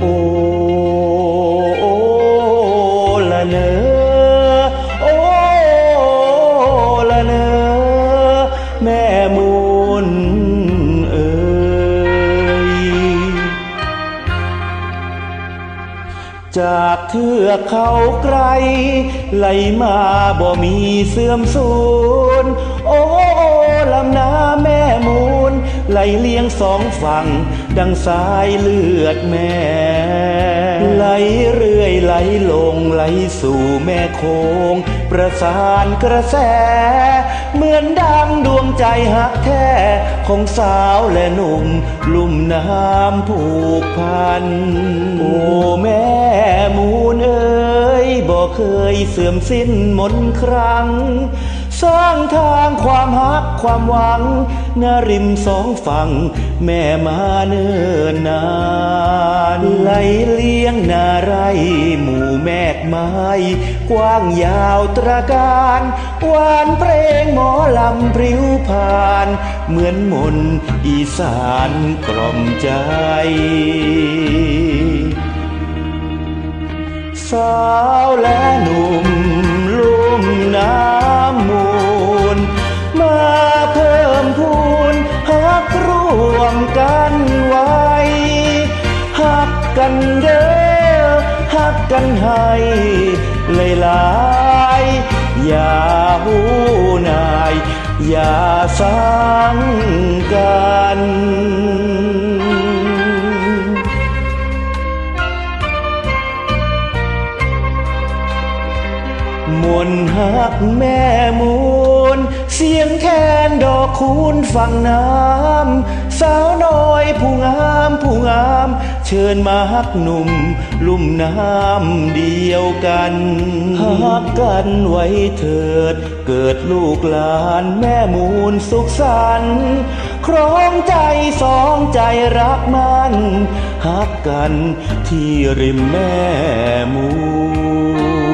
โอโอละเนอโอละเนอแม่มูนเอ่ยจากเทือกเขาไกล ไหลมาบ่มีเสื่อมสูญโอ้ลำนาแม่มู ไหลเลี้ยงสองฝั่ง ดังสายเลือดแม่ ไหลเรื่อยไหลลงไหลสู่แม่โคง ประสานกระแส เหมือนดังดวงใจหักแท้ ของสาวและหนุ่ม ลุ่มน้ำผูกพัน โอ้แม่มูลเอ๋ยบอกเคยเสื่อมสิ้นมนครั้ง สร้างทางความ หักความหวังนาริมสองฝั่ง แม่มาเนิ่นนานไหลเลี้ยงนาไร หมู่แมกไม้ กว้างยาวตระการหวานเพลงหมอลำพริ้วผ่าน เหมือนมนอีสานกล่อมใจสา วมกันไว้หักกันเด้อหักกันให้เลยหลายอย่าหูนาย อย่าสังกันมนหักแม่มูล เสียงแคนดอ คูณฝั่งน้ำสาวน้อยผู้งามผู้งาม เชิญมาหักหนุ่ม ลุ่มน้ำเดียวกันหักกันไว้เถิด เกิดลูกหลานแม่มูลสุขสันต์ครองใจสองใจรักมันหักกันที่ริมแม่มูล